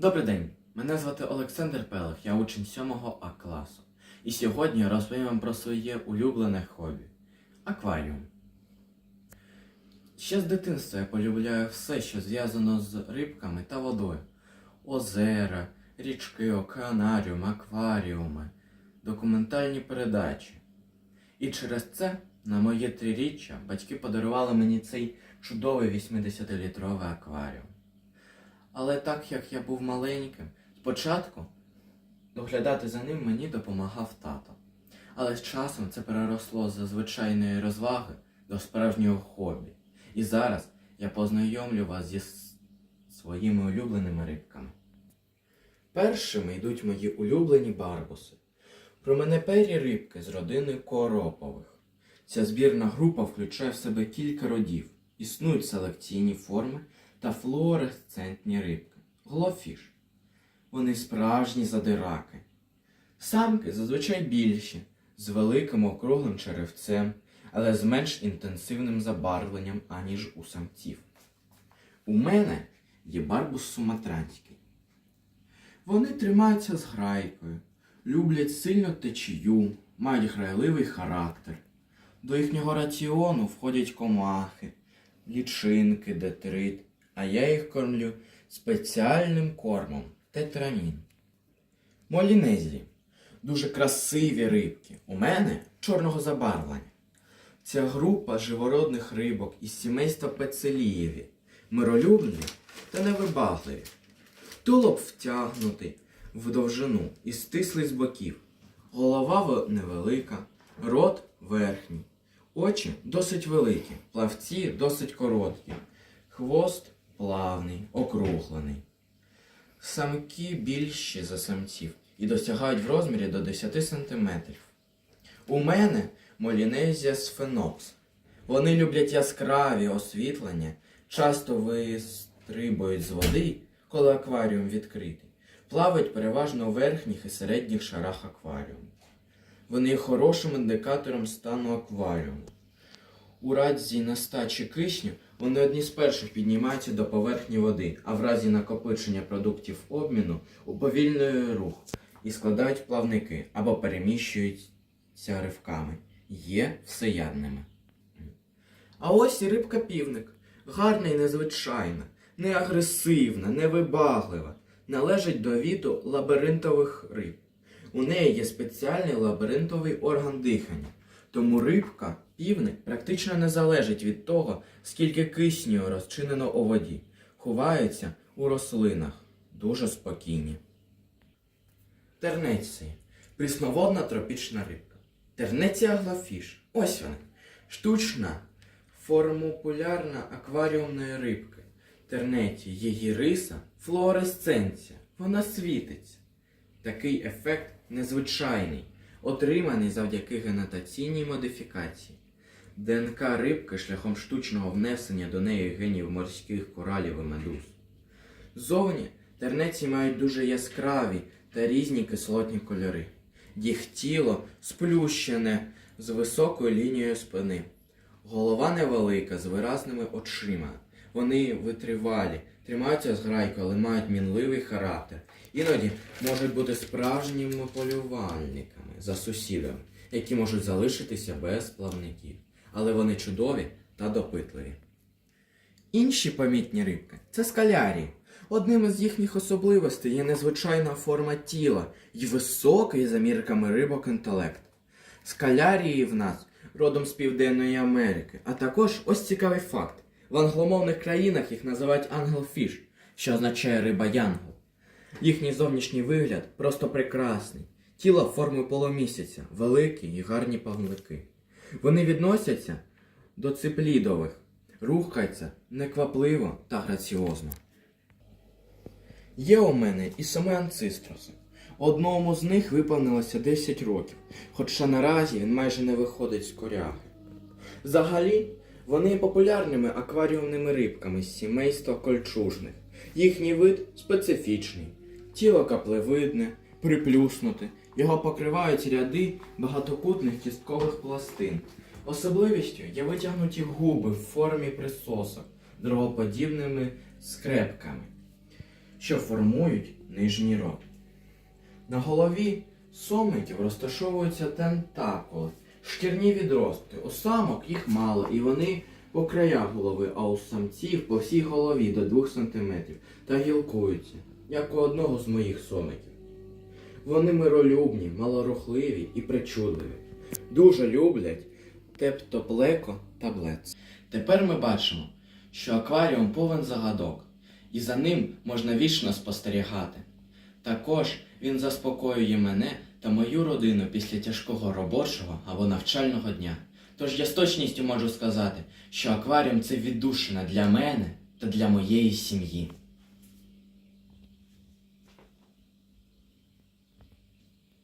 Добрий день, мене звати Олександр Пелих, я учень 7 А класу. І сьогодні розповім вам про своє улюблене хобі акваріум. Ще з дитинства я полюбляю все, що зв'язано з рибками та водою: озера, річки, океанаріум, акваріуми, документальні передачі. І через це на моє триріччя батьки подарували мені цей чудовий 80-літровий акваріум. Але так як я був маленьким, спочатку доглядати за ним мені допомагав тато. Але з часом це переросло з звичайної розваги до справжнього хобі. І зараз я познайомлю вас зі своїми улюбленими рибками. Першими йдуть мої улюблені барбуси. Променепері рибки з родини коропових. Ця збірна група включає в себе кілька родів. Існують селекційні форми та флуоресцентні рибки. Глофіш. Вони справжні задираки. Самки зазвичай більші, з великим округлим черевцем, але з менш інтенсивним забарвленням, аніж у самців. У мене є барбус суматранський. Вони тримаються з грайкою, люблять сильну течію, мають грайливий характер. До їхнього раціону входять комахи, лічинки, детрит, а я їх кормлю спеціальним кормом тетрамін. Молінезі дуже красиві рибки. У мене чорного забарвлення. Ця група живородних рибок із сімейства пецелієві, миролюбні та невибагливі. Тулуб втягнутий в довжину і стислий з боків. Голова невелика, рот верхній. Очі досить великі, плавці досить короткі. Хвост плавний, округлений. Самки більші за самців і досягають в розмірі до 10 см. У мене молінезія сфенокс. Вони люблять яскраві освітлення, часто вистрибують з води, коли акваріум відкритий. Плавають переважно у верхніх і середніх шарах акваріуму. Вони є хорошим індикатором стану акваріуму. У разі нестачі кисню вони одні з перших піднімаються до поверхні води, а в разі накопичення продуктів обміну уповільнює рух і складають плавники або переміщуються ривками. Є всеядними. А ось і рибка півник. Гарна і незвичайна, не агресивна, невибаглива. Належить до віду лабіринтових риб. У неї є спеціальний лабіринтовий орган дихання. Тому рибка, півник, практично не залежить від того, скільки кисню розчинено у воді. Ховаються у рослинах. Дуже спокійні. Тернеції. Прісноводна тропічна рибка. Тернеція глафіш. Ось вона. Штучна, формопулярна акваріумної рибки. Тернеті її риса флуоресценція. Вона світиться. Такий ефект незвичайний, отриманий завдяки генетаційній модифікації. ДНК рибки шляхом штучного внесення до неї генів морських коралів і медуз. Зовні тернеці мають дуже яскраві та різні кислотні кольори. Їх тіло сплющене з високою лінією спини. Голова невелика з виразними очима. Вони витривалі, тримаються з грайкою, але мають мінливий характер. Іноді можуть бути справжніми полювальниками за сусідами, які можуть залишитися без плавників. Але вони чудові та допитливі. Інші помітні рибки це скалярії. Одним із їхніх особливостей є незвичайна форма тіла і високий за мірками рибок інтелект. Скалярії в нас родом з Південної Америки, а також ось цікавий факт. В англомовних країнах їх називають ангелфіш, що означає риба янгол. Їхній зовнішній вигляд просто прекрасний. Тіло форми полумісяця, великі і гарні павники. Вони відносяться до циплідових, рухаються неквапливо та граціозно. Є у мене і саме анцистроси. Одному з них виповнилося 10 років, хоча наразі він майже не виходить з коряги. Взагалі, вони є популярними акваріумними рибками з сімейства кольчужних. Їхній вид специфічний. Тіло каплевидне, приплюснуте, його покривають ряди багатокутних кісткових пластин. Особливістю є витягнуті губи в формі присосок, дрогоподібними скрепками. що формують нижній рот. На голові сомиків розташовуються тентакули, шкірні відростки. У самок їх мало, і вони по краях голови, а у самців по всій голові до 2 см та гілкуються, як у одного з моїх сомиків. Вони миролюбні, малорухливі і причудливі. Дуже люблять тептоплеко та блец. Тепер ми бачимо, що акваріум повен загадок, і за ним можна вічно спостерігати. Також він заспокоює мене та мою родину після тяжкого робочого або навчального дня. Тож я з точністю можу сказати, що акваріум це віддушина для мене та для моєї сім'ї.